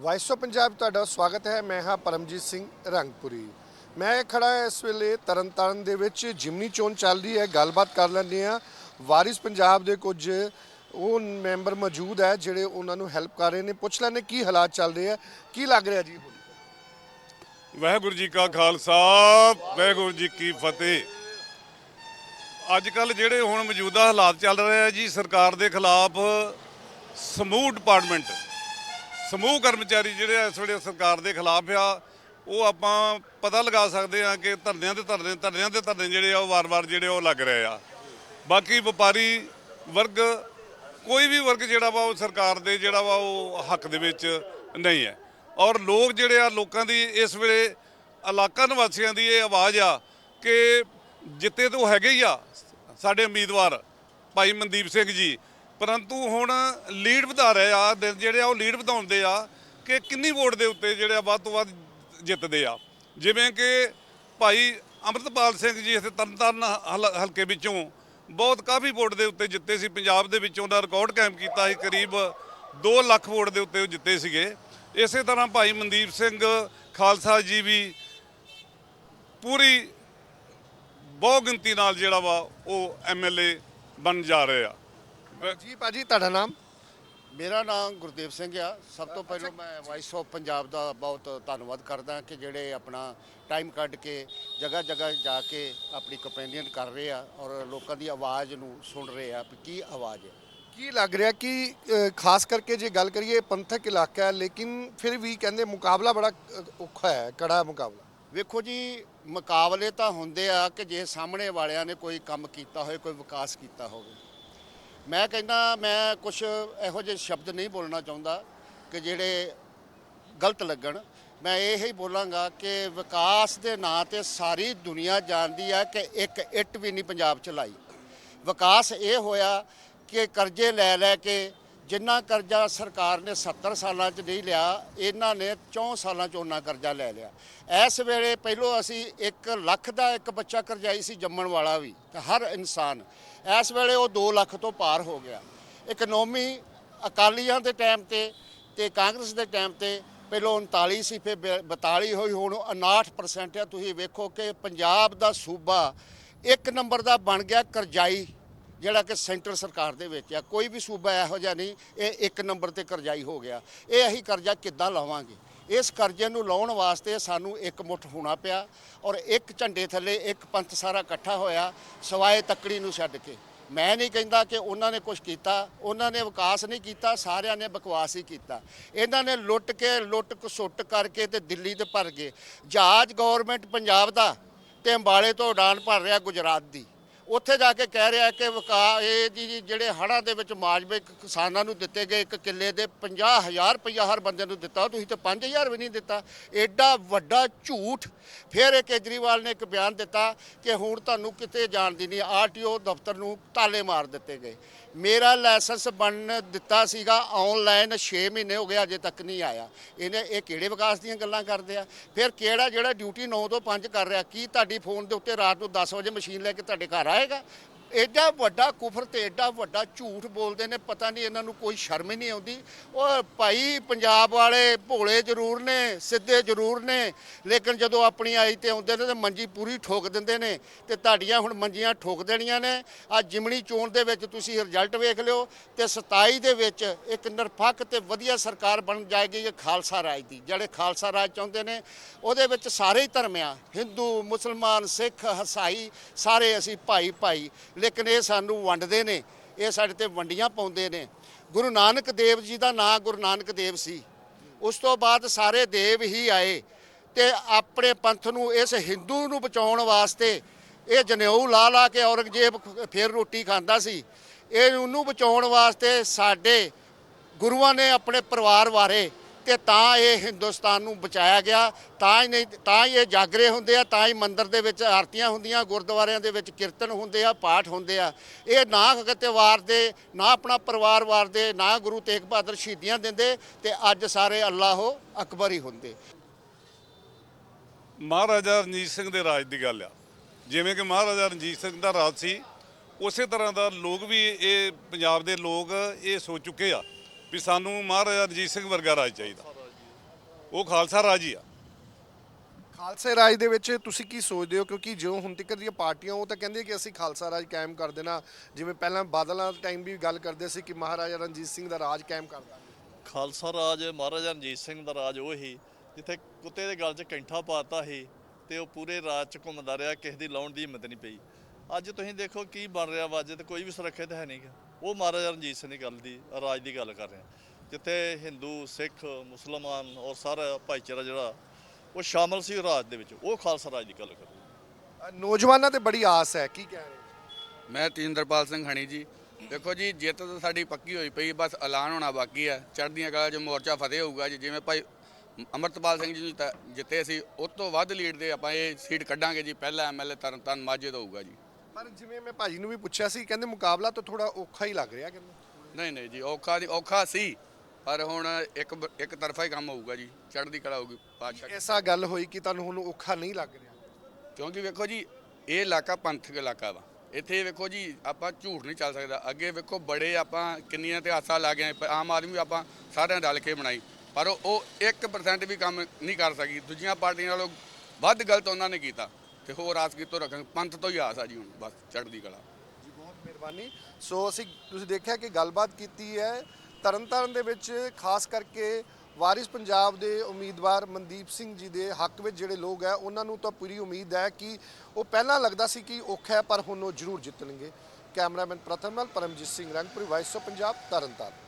Vice of Punjab ਤੁਹਾਡਾ ਸਵਾਗਤ ਹੈ। ਮੈਂ ਹਾਂ ਪਰਮਜੀਤ ਸਿੰਘ ਰੰਗਪੁਰੀ। ਮੈਂ ਖੜਾ ਹਾਂ ਇਸ ਵੇਲੇ ਤਰਨਤਾਰਨ ਦੇ ਵਿੱਚ। ਜਿਮਨੀ ਚੋਣ ਚੱਲ ਰਹੀ ਹੈ। ਗੱਲਬਾਤ ਕਰ ਲੈਂਦੇ ਆ ਵਾਰਿਸ ਪੰਜਾਬ ਦੇ ਕੁਝ ਉਹ ਮੈਂਬਰ ਮੌਜੂਦ ਹੈ, ਜਿਹੜੇ ਉਹਨਾਂ ਨੂੰ ਹੈਲਪ ਕਰ ਰਹੇ ਨੇ। ਪੁੱਛ ਲੈਂਦੇ ਕੀ ਹਾਲਾਤ ਚੱਲ ਰਹੇ ਆ ਕੀ ਲੱਗ ਰਿਹਾ ਜੀ? ਵਾਹਿਗੁਰੂ ਜੀ ਕਾ ਖਾਲਸਾ, ਵਾਹਿਗੁਰੂ ਜੀ ਕੀ ਫਤਿਹ। ਅੱਜ ਕੱਲ ਜਿਹੜੇ ਹੁਣ ਮੌਜੂਦਾ ਹਾਲਾਤ ਚੱਲ ਰਹੇ ਆ ਜੀ, ਸਰਕਾਰ ਦੇ ਖਿਲਾਫ ਸਮੂਹ ਡਿਪਾਰਟਮੈਂਟ ਸਮੂਹ ਕਰਮਚਾਰੀ ਜਿਹੜੇ ਇਸ ਵੇਲੇ ਸਰਕਾਰ ਦੇ ਖਿਲਾਫ ਆ, ਉਹ ਆਪਾਂ ਪਤਾ ਲਗਾ ਸਕਦੇ ਆ ਕਿ ਧਰਨਿਆਂ ਦੇ ਧਰਨੇ, ਧਰਨਿਆਂ ਦੇ ਧਰਨੇ ਜਿਹੜੇ ਆ, ਉਹ ਵਾਰ-ਵਾਰ ਜਿਹੜੇ ਉਹ ਲੱਗ ਰਹੇ ਆ। ਬਾਕੀ ਵਪਾਰੀ ਵਰਗ, ਕੋਈ ਵੀ ਵਰਗ ਜਿਹੜਾ ਵਾ, ਉਹ ਸਰਕਾਰ ਦੇ ਜਿਹੜਾ ਵਾ, ਉਹ ਹੱਕ ਦੇ ਵਿੱਚ ਨਹੀਂ ਹੈ। ਔਰ ਲੋਕ ਜਿਹੜੇ ਆ, ਲੋਕਾਂ ਦੀ ਇਸ ਵੇਲੇ ਇਲਾਕਾ ਨਿਵਾਸੀਆਂ ਦੀ ਇਹ ਆਵਾਜ਼ ਆ ਕਿ ਜਿੱਤੇ ਤਾਂ ਉਹ ਹੈਗੇ ਹੀ ਆ, ਸਾਡੇ ਉਮੀਦਵਾਰ, ਭਾਈ ਮਨਦੀਪ ਸਿੰਘ ਜੀ। ਪਰੰਤੂ ਹੁਣ ਲੀਡ ਵਧਾ ਰਹੇ ਆ ਦਿਨ ਜਿਹੜੇ ਆ ਉਹ ਲੀਡ ਵਧਾਉਂਦੇ ਆ ਕਿ ਕਿੰਨੀ ਵੋਟ ਦੇ ਉੱਤੇ ਜਿਹੜੇ ਆ ਵੱਧ ਤੋਂ ਵੱਧ ਜਿੱਤਦੇ ਆ। ਜਿਵੇਂ ਕਿ ਭਾਈ ਅੰਮ੍ਰਿਤਪਾਲ ਸਿੰਘ ਜੀ ਇੱਥੇ ਤਰਨਤਾਰਨ ਹਲ- ਹਲਕੇ ਵਿੱਚੋਂ ਬਹੁਤ ਕਾਫੀ ਵੋਟ ਦੇ ਉੱਤੇ ਜਿੱਤੇ ਸੀ। ਪੰਜਾਬ ਦੇ ਵਿੱਚੋਂ ਦਾ ਰਿਕਾਰਡ ਕਾਇਮ ਕੀਤਾ ਸੀ, ਕਰੀਬ 2 ਲੱਖ ਵੋਟ ਦੇ ਉੱਤੇ ਉਹ ਜਿੱਤੇ ਸੀਗੇ। ਇਸੇ ਤਰ੍ਹਾਂ ਭਾਈ ਮਨਦੀਪ ਸਿੰਘ ਖਾਲਸਾ ਜੀ ਵੀ ਪੂਰੀ ਬਹੁ ਗਿਣਤੀ ਨਾਲ ਜਿਹੜਾ ਵਾ ਉਹ ਐਮਐਲਏ ਬਣ ਜਾ ਰਹੇ ਆ। ਜੀ ਭਾਜੀ ਤੁਹਾਡਾ ਨਾਮ? ਮੇਰਾ ਨਾਮ ਗੁਰਦੇਵ ਸਿੰਘ ਆ। ਸਭ ਤੋਂ ਪਹਿਲਾਂ ਮੈਂ ਵਾਇਸ ਆਫ ਪੰਜਾਬ ਦਾ ਬਹੁਤ ਧੰਨਵਾਦ ਕਰਦਾ ਕਿ ਜਿਹੜੇ ਆਪਣਾ ਟਾਈਮ ਕੱਢ ਕੇ ਜਗ੍ਹਾ ਜਗ੍ਹਾ ਜਾ ਕੇ ਆਪਣੀ ਕੰਪੇਨੀਅਨ ਕਰ ਰਹੇ ਆ ਔਰ ਲੋਕਾਂ ਦੀ ਆਵਾਜ਼ ਨੂੰ ਸੁਣ ਰਹੇ ਆ ਵੀ ਕੀ ਆਵਾਜ਼ ਹੈ। ਕੀ ਲੱਗ ਰਿਹਾ ਕਿ ਖਾਸ ਕਰਕੇ ਜੇ ਗੱਲ ਕਰੀਏ ਪੰਥਕ ਇਲਾਕਾ ਹੈ ਲੇਕਿਨ ਫਿਰ ਵੀ ਕਹਿੰਦੇ ਮੁਕਾਬਲਾ ਬੜਾ ਔਖਾ ਹੈ ਕੜਾ ਮੁਕਾਬਲਾ। ਵੇਖੋ ਜੀ ਮੁਕਾਬਲੇ ਤਾਂ ਹੁੰਦੇ ਆ ਕਿ ਜੇ ਸਾਹਮਣੇ ਵਾਲਿਆਂ ਨੇ ਕੋਈ ਕੰਮ ਕੀਤਾ ਹੋਵੇ ਕੋਈ ਵਿਕਾਸ ਕੀਤਾ ਹੋਵੇ। ਮੈਂ ਕਹਿੰਦਾ, ਮੈਂ ਕੁਝ ਇਹੋ ਜਿਹੇ ਸ਼ਬਦ ਨਹੀਂ ਬੋਲਣਾ ਚਾਹੁੰਦਾ ਕਿ ਜਿਹੜੇ ਗਲਤ ਲੱਗਣ। ਮੈਂ ਇਹ ਹੀ ਬੋਲਾਂਗਾ ਕਿ ਵਿਕਾਸ ਦੇ ਨਾਂ ਤੇ ਸਾਰੀ ਦੁਨੀਆ ਜਾਣਦੀ ਆ ਕਿ ਇੱਕ ਇੱਟ ਵੀ ਨਹੀਂ ਪੰਜਾਬ ਚ ਲਾਈ। ਵਿਕਾਸ ਇਹ ਹੋਇਆ ਕਿ ਕਰਜ਼ੇ ਲੈ ਲੈ ਕੇ ਜਿੰਨਾ ਕਰਜ਼ਾ ਸਰਕਾਰ ਨੇ 70 ਸਾਲਾਂ 'ਚ ਨਹੀਂ ਲਿਆ, ਇਹਨਾਂ ਨੇ 4 ਸਾਲਾਂ 'ਚ ਉਹਨਾਂ ਕਰਜ਼ਾ ਲੈ ਲਿਆ। ਇਸ ਵੇਲੇ ਪਹਿਲੋਂ ਅਸੀਂ 1 ਲੱਖ ਦਾ ਇੱਕ ਬੱਚਾ ਕਰਜ਼ਾਈ ਸੀ ਜੰਮਣ ਵਾਲਾ ਵੀ, ਤੇ ਹਰ ਇਨਸਾਨ। ਇਸ ਵੇਲੇ ਉਹ 2 ਲੱਖ ਤੋਂ ਪਾਰ ਹੋ ਗਿਆ। ਇਕਨੋਮੀ ਅਕਾਲੀਆਂ ਦੇ ਟਾਈਮ ਤੇ ਤੇ ਕਾਂਗਰਸ ਦੇ ਟਾਈਮ ਤੇ ਪਹਿਲੋਂ 39 ਸੀ, ਫਿਰ ਬ- 42 ਹੋਈ, ਹੁਣ 59% ਆ। ਤੁਸੀਂ ਵੇਖੋ ਕਿ ਪੰਜਾਬ ਦਾ ਸੂਬਾ ਇੱਕ ਨੰਬਰ ਦਾ ਬਣ ਗਿਆ ਕਰਜ਼ਾਈ। ਜਿਹੜਾ ਕਿ ਸੈਂਟਰ ਸਰਕਾਰ ਦੇ ਵਿੱਚ ਆ, ਕੋਈ ਵੀ ਸੂਬਾ ਇਹੋ ਜਿਹਾ ਨਹੀਂ, ਇਹ ਇੱਕ ਨੰਬਰ ਤੇ ਕਰਜ਼ਾਈ ਹੋ ਗਿਆ। ਇਹ ਅਸੀਂ ਕਰਜ਼ਾ ਕਿੱਦਾਂ ਲਾਵਾਂਗੇ? ਇਸ ਕਰਜ਼ੇ ਨੂੰ ਲਾਉਣ ਵਾਸਤੇ ਸਾਨੂੰ ਇੱਕ ਮੁੱਠ ਹੋਣਾ ਪਿਆ ਔਰ ਇੱਕ ਝੰਡੇ ਥੱਲੇ ਇੱਕ ਪੰਥ ਸਾਰਾ ਇਕੱਠਾ ਹੋਇਆ, ਸਵਾਏ ਤੱਕੜੀ ਨੂੰ ਛੱਡ ਕੇ। ਮੈਂ ਨਹੀਂ ਕਹਿੰਦਾ ਕਿ ਉਹਨਾਂ ਨੇ ਕੁਝ ਕੀਤਾ, ਉਹਨਾਂ ਨੇ ਵਿਕਾਸ ਨਹੀਂ ਕੀਤਾ, ਸਾਰਿਆਂ ਨੇ ਬਕਵਾਸ ਹੀ ਕੀਤਾ। ਇਹਨਾਂ ਨੇ ਲੁੱਟ ਕੇ, ਲੁੱਟ ਕਸੁੱਟ ਕਰਕੇ ਤੇ ਦਿੱਲੀ ਤੇ ਭਰ ਗਏ। ਜਹਾਜ਼ ਗਵਰਨਮੈਂਟ ਪੰਜਾਬ ਦਾ ਤੇ ਅੰਬਾਲੇ ਤੋਂ ਉਡਾਨ ਭਰ ਰਿਹਾ ਗੁਜਰਾਤ ਦੀ। ਉੱਥੇ ਜਾ ਕੇ ਕਹਿ ਰਿਹਾ ਕਿ ਵਿਕਾ ਇਹ ਜੀ ਜਿਹੜੇ ਹੜ੍ਹਾਂ ਦੇ ਵਿੱਚ ਮਾਜਵੇ ਕਿਸਾਨਾਂ ਨੂੰ ਦਿੱਤੇ ਗਏ ਇੱਕ ਕਿੱਲੇ ਦੇ 50000 ਰੁਪਈਆ ਹਰ ਬੰਦੇ ਨੂੰ ਦਿੱਤਾ, ਤੁਸੀਂ ਤੇ 5000 ਵੀ ਨਹੀਂ ਦਿੱਤਾ। ਐਡਾ ਵੱਡਾ ਝੂਠ। ਫਿਰ ਇਹ ਕੇਜਰੀਵਾਲ ਨੇ ਇੱਕ ਬਿਆਨ ਦਿੱਤਾ ਕਿ ਹੁਣ ਤੁਹਾਨੂੰ ਕਿਤੇ ਜਾਣ ਦੀ ਨਹੀਂ, ਆਰਟੀਓ ਦਫ਼ਤਰ ਨੂੰ ਤਾਲੇ ਮਾਰ ਦਿੱਤੇ ਗਏ। ਮੇਰਾ ਲਾਇਸੈਂਸ ਬਣ ਦਿੱਤਾ ਸੀਗਾ ਆਨਲਾਈਨ 6 ਮਹੀਨੇ ਹੋ ਗਏ, ਅਜੇ ਤੱਕ ਨਹੀਂ ਆਇਆ। ਇਹਨੇ, ਇਹ ਕਿਹੜੇ ਵਿਕਾਸ ਦੀਆਂ ਗੱਲਾਂ ਕਰਦੇ ਆ? ਫਿਰ ਕਿਹੜਾ ਜਿਹੜਾ ਡਿਊਟੀ 9 ਤੋਂ 5 ਕਰ ਰਿਹਾ? ਕੀ ਤੁਹਾਡੀ ਫੋਨ ਦੇ ਉੱਤੇ ਰਾਤ ਨੂੰ 10 ਵਜੇ ਮਸ਼ੀਨ ਲੈ ਕੇ ਤੁਹਾਡੇ ਘਰ ਆ carrega ਐਡਾ ਵੱਡਾ ਕੁਫਰ ਤੇ ਐਡਾ ਵੱਡਾ ਝੂਠ ਬੋਲਦੇ ਨੇ, ਪਤਾ ਨਹੀਂ ਇਹਨਾਂ ਨੂੰ ਕੋਈ ਸ਼ਰਮ ਹੀ ਨਹੀਂ ਆਉਂਦੀ। ਉਹ ਭਾਈ ਪੰਜਾਬ ਵਾਲੇ ਭੋਲੇ ਜ਼ਰੂਰ ਨੇ, ਸਿੱਧੇ ਜ਼ਰੂਰ ਨੇ, ਲੇਕਿਨ ਜਦੋਂ ਆਪਣੀ ਆਈ ਤੇ ਆਉਂਦੇ ਨੇ ਤੇ ਮੰਜੀ ਪੂਰੀ ਠੋਕ ਦਿੰਦੇ ਨੇ ਤੇ ਤੁਹਾਡੀਆਂ ਹੁਣ ਮੰਜੀਆਂ ਠੋਕ ਦੇਣੀਆਂ ਨੇ। ਆ ਜਿਮਣੀ ਚੋਣ ਦੇ ਵਿੱਚ ਤੁਸੀਂ ਰਿਜ਼ਲਟ ਵੇਖ ਲਿਓ ਤੇ 27 ਦੇ ਵਿੱਚ ਇੱਕ ਨਿਰਪੱਖ ਤੇ ਵਧੀਆ ਸਰਕਾਰ ਬਣ ਜਾਏਗੀ ਇਹ ਖਾਲਸਾ ਰਾਜ ਦੀ। ਜਿਹੜੇ ਖਾਲਸਾ ਰਾਜ ਚਾਹੁੰਦੇ ਨੇ, ਉਹਦੇ ਵਿੱਚ ਸਾਰੇ ਹੀ ਧਰਮ ਆ। ਹਿੰਦੂ, ਮੁਸਲਮਾਨ, ਸਿੱਖ, ਹਸਾਈ, ਸਾਰੇ ਅਸੀਂ ਭਾਈ ਭਾਈ ਲੇਕਿਨ ਇਹ ਸਾਨੂੰ ਵੰਡਦੇ ਨੇ, ਇਹ ਸਾਡੇ ਤੇ ਵੰਡੀਆਂ ਪਾਉਂਦੇ ਨੇ। ਗੁਰੂ ਨਾਨਕ ਦੇਵ ਜੀ ਦਾ ਨਾਂ ਗੁਰੂ ਨਾਨਕ ਦੇਵ ਸੀ। ਉਸ ਤੋਂ ਬਾਅਦ ਸਾਰੇ ਦੇਵ ਹੀ ਆਏ ਤੇ ਆਪਣੇ ਪੰਥ ਨੂੰ, ਇਸ ਹਿੰਦੂ ਨੂੰ ਬਚਾਉਣ ਵਾਸਤੇ ਇਹ ਜਨੇਊ ਲਾ ਲਾ ਕੇ ਔਰੰਗਜ਼ੇਬ ਫਿਰ ਰੋਟੀ ਖਾਂਦਾ ਸੀ। ਇਹ ਉਹਨੂੰ ਬਚਾਉਣ ਵਾਸਤੇ ਸਾਡੇ ਗੁਰੂਆਂ ਨੇ ਆਪਣੇ ਪਰਿਵਾਰ ਵਾਰੇ ਤੇ ਤਾਂ ਇਹ ਹਿੰਦੁਸਤਾਨ ਨੂੰ ਬਚਾਇਆ ਗਿਆ, ਤਾਂ ਹੀ ਨਹੀਂ, ਤਾਂ ਹੀ ਇਹ ਜਾਗਰੇ ਹੁੰਦੇ ਆ, ਤਾਂ ਹੀ ਮੰਦਿਰ ਦੇ ਵਿੱਚ ਆਰਤੀਆਂ ਹੁੰਦੀਆਂ, ਗੁਰਦੁਆਰਿਆਂ ਦੇ ਵਿੱਚ ਕੀਰਤਨ ਹੁੰਦੇ ਆ, ਪਾਠ ਹੁੰਦੇ ਆ। ਇਹ ਨਾ ਕਿਤੇ ਵਾਰ ਦੇ, ਨਾ ਆਪਣਾ ਪਰਿਵਾਰ ਵਾਰ ਦੇ, ਨਾ ਗੁਰੂ ਤੇਗ ਬਹਾਦਰ ਸ਼ਹੀਦੀਆਂ ਦਿੰਦੇ ਤੇ ਅੱਜ ਸਾਰੇ ਅੱਲਾਹੋ ਅਕਬਰ ਹੀ ਹੁੰਦੇ। ਮਹਾਰਾਜਾ ਰਣਜੀਤ ਸਿੰਘ ਦੇ ਰਾਜ ਦੀ ਗੱਲ ਆ। ਜਿਵੇਂ ਕਿ ਮਹਾਰਾਜਾ ਰਣਜੀਤ ਸਿੰਘ ਦਾ ਰਾਜ ਸੀ, ਉਸੇ ਤਰ੍ਹਾਂ ਦਾ ਲੋਕ ਵੀ ਇਹ, ਪੰਜਾਬ ਦੇ ਲੋਕ ਇਹ ਸੋਚ ਚੁੱਕੇ ਆ। ਵੀ ਸਾਨੂੰ ਮਹਾਰਾਜਾ ਰਣਜੀਤ ਸਿੰਘ ਵਰਗਾ ਰਾਜ ਚਾਹੀਦਾ। ਉਹ ਖਾਲਸਾ ਰਾਜ ਹੀ ਆ। ਖਾਲਸੇ ਰਾਜ ਦੇ ਵਿੱਚ ਤੁਸੀਂ ਕੀ ਸੋਚਦੇ ਹੋ? ਕਿਉਂਕਿ ਜੋ ਹੁਣ ਤੱਕ ਦੀਆਂ ਪਾਰਟੀਆਂ ਉਹ ਤਾਂ ਕਹਿੰਦੇ ਕਿ ਅਸੀਂ ਖਾਲਸਾ ਰਾਜ ਕਾਇਮ ਕਰ ਦੇਣਾ। ਜਿਵੇਂ ਪਹਿਲਾਂ ਬਾਦਲਾਂ ਦੇ ਟਾਈਮ ਵੀ ਗੱਲ ਕਰਦੇ ਸੀ ਕਿ ਮਹਾਰਾਜਾ ਰਣਜੀਤ ਸਿੰਘ ਦਾ ਰਾਜ ਕਾਇਮ ਕਰ ਦਾਂਗੇ। ਖਾਲਸਾ ਰਾਜ ਮਹਾਰਾਜਾ ਰਣਜੀਤ ਸਿੰਘ ਦਾ ਰਾਜ ਉਹ ਹੀ ਜਿੱਥੇ ਕੁੱਤੇ ਦੇ ਗਲ 'ਚ ਕੈਂਠਾ ਪਾਤਾ ਸੀ ਤੇ ਉਹ ਪੂਰੇ ਰਾਜ 'ਚ ਘੁੰਮਦਾ ਰਿਹਾ ਕਿਸੇ ਦੀ ਲਾਉਣ ਦੀ ਹਿੰਮਤ ਨਹੀਂ ਪਈ। ਅੱਜ ਤੁਸੀਂ ਦੇਖੋ ਕੀ ਬਣ ਰਿਹਾ ਵਾ ਅੱਜ ਤੇ ਕੋਈ ਵੀ ਸੁਰੱਖਿਅਤ ਹੈ ਨਹੀਂਗਾ ਉਹ ਮਹਾਰਾਜਾ ਰਣਜੀਤ ਸਿੰਘ ਦੀ ਗੱਲ ਦੀ ਰਾਜ ਦੀ ਗੱਲ ਕਰ ਰਹੇ ਹਾਂ। ਜਿੱਥੇ ਹਿੰਦੂ ਸਿੱਖ ਮੁਸਲਮਾਨ ਔਰ ਸਾਰਾ ਭਾਈਚਾਰਾ ਜਿਹੜਾ ਉਹ ਸ਼ਾਮਲ ਸੀ ਰਾਜ ਦੇ ਵਿੱਚ। ਉਹ ਖਾਲਸਾ ਰਾਜ ਦੀ ਗੱਲ ਕਰ ਰਹੇ ਨੌਜਵਾਨਾਂ ਤੇ ਬੜੀ ਆਸ ਹੈ ਕੀ ਕਹਿ ਰਹੇ ਹੋ? ਮੈਂ ਤੇਂਦਰਪਾਲ ਸਿੰਘ ਹਣੀ ਜੀ। ਦੇਖੋ ਜੀ ਜਿੱਤ ਤਾਂ ਸਾਡੀ ਪੱਕੀ ਹੋਈ ਪਈ ਬਸ ਐਲਾਨ ਹੋਣਾ ਬਾਕੀ ਹੈ। ਚੜ੍ਹਦੀਆਂ ਕਲਾ 'ਚ ਮੋਰਚਾ ਫਤਿਹ ਹੋਊਗਾ ਜੀ। ਜਿਵੇਂ ਭਾਈ ਅਮਰਤਪਾਲ ਸਿੰਘ ਜੀ ਨੂੰ ਤਾਂ ਜਿੱਤੇ ਸੀ ਉਸ ਤੋਂ ਵੱਧ ਲੀਡ ਦੇ ਆਪਾਂ ਇਹ ਸੀਟ ਕੱਢਾਂਗੇ ਜੀ। ਪਹਿਲਾ ਐਮਐਲਏ ਤਰਨਤਾਰਨ ਮਾਝੇ ਤੋਂ ਹੋਊਗਾ ਜੀ। ਪਰ ਜਿਵੇਂ ਮੈਂ ਭਾਜੀ ਨੂੰ ਵੀ ਪੁੱਛਿਆ ਸੀ ਕਹਿੰਦੇ ਮੁਕਾਬਲਾ ਤਾਂ ਥੋੜਾ ਔਖਾ ਹੀ ਲੱਗ ਰਿਹਾ ਕਹਿੰਦੇ। ਨਹੀਂ ਨਹੀਂ ਜੀ ਔਖਾ ਦੀ ਔਖਾ ਸੀ ਪਰ ਹੁਣ ਇੱਕ ਇੱਕ ਤਰਫਾ ਹੀ ਕੰਮ ਹੋਊਗਾ ਜੀ ਚੜ੍ਹਦੀ ਕਲਾ ਹੋਊਗੀ ਬਾਦਸ਼ਾਹ ਐਸਾ ਗੱਲ ਹੋਈ ਕਿ ਤੁਹਾਨੂੰ ਹੁਣ ਔਖਾ ਨਹੀਂ ਲੱਗ ਰਿਹਾ? ਕਿਉਂਕਿ ਵੇਖੋ ਜੀ ਇਹ ਇਲਾਕਾ ਪੰਥਕ ਇਲਾਕਾ ਵਾ। ਇੱਥੇ ਵੇਖੋ ਜੀ ਆਪਾਂ ਝੂਠ ਨਹੀਂ ਚੱਲ ਸਕਦਾ। ਅੱਗੇ ਵੇਖੋ ਬੜੇ ਆਪਾਂ ਕਿੰਨੀਆਂ ਤੇ ਆਸਾਂ ਲਾ ਗਏ ਆਮ ਆਦਮੀ ਆਪਾਂ ਸਾਰਿਆਂ ਰਲ ਕੇ ਬਣਾਈ। ਪਰ ਉਹ- ਉਹ 1% ਵੀ ਕੰਮ ਨਹੀਂ ਕਰ ਸਕੀ। ਦੂਜੀਆਂ ਪਾਰਟੀਆਂ ਨਾਲੋਂ ਵੱਧ ਗਲਤ ਉਹਨਾਂ ਨੇ ਕੀਤਾ। ਤੇ ਹੋਰ ਆਸ ਕਿਤੋਂ ਰੱਖਾਂਗੇ। ਪੰਥ ਤੋਂ ਹੀ ਆਸ ਆ ਜੀ ਹੁਣ, ਬਸ ਚੜ੍ਹਦੀ ਕਲਾ। ਜੀ, ਬਹੁਤ ਮਿਹਰਬਾਨੀ। ਸੋ ਅਸੀਂ ਤੁਸੀਂ ਦੇਖਿਆ ਕਿ ਗੱਲਬਾਤ ਕੀਤੀ ਹੈ, ਤਰਨਤਾਰਨ ਦੇ ਵਿੱਚ ਖਾਸ ਕਰਕੇ ਵਾਰਿਸ ਪੰਜਾਬ ਦੇ ਉਮੀਦਵਾਰ ਮਨਦੀਪ ਸਿੰਘ ਜੀ ਦੇ ਹੱਕ ਵਿੱਚ ਜਿਹੜੇ ਲੋਕ ਹੈ, ਉਹਨਾਂ ਨੂੰ ਤਾਂ ਪੂਰੀ ਉਮੀਦ ਹੈ ਕਿ ਉਹ ਪਹਿਲਾਂ ਲੱਗਦਾ ਸੀ ਕਿ ਔਖਾ ਹੈ, ਪਰ ਹੁਣ ਉਹ ਜ਼ਰੂਰ ਜਿੱਤਣਗੇ। ਕੈਮਰਾਮੈਨ ਪ੍ਰਥਮ ਨਾਲ ਪਰਮਜੀਤ ਸਿੰਘ ਰੰਗਪੁਰੀ ਵਾਇਸ ਆਫ ਪੰਜਾਬ, ਤਰਨਤਾਰਨ।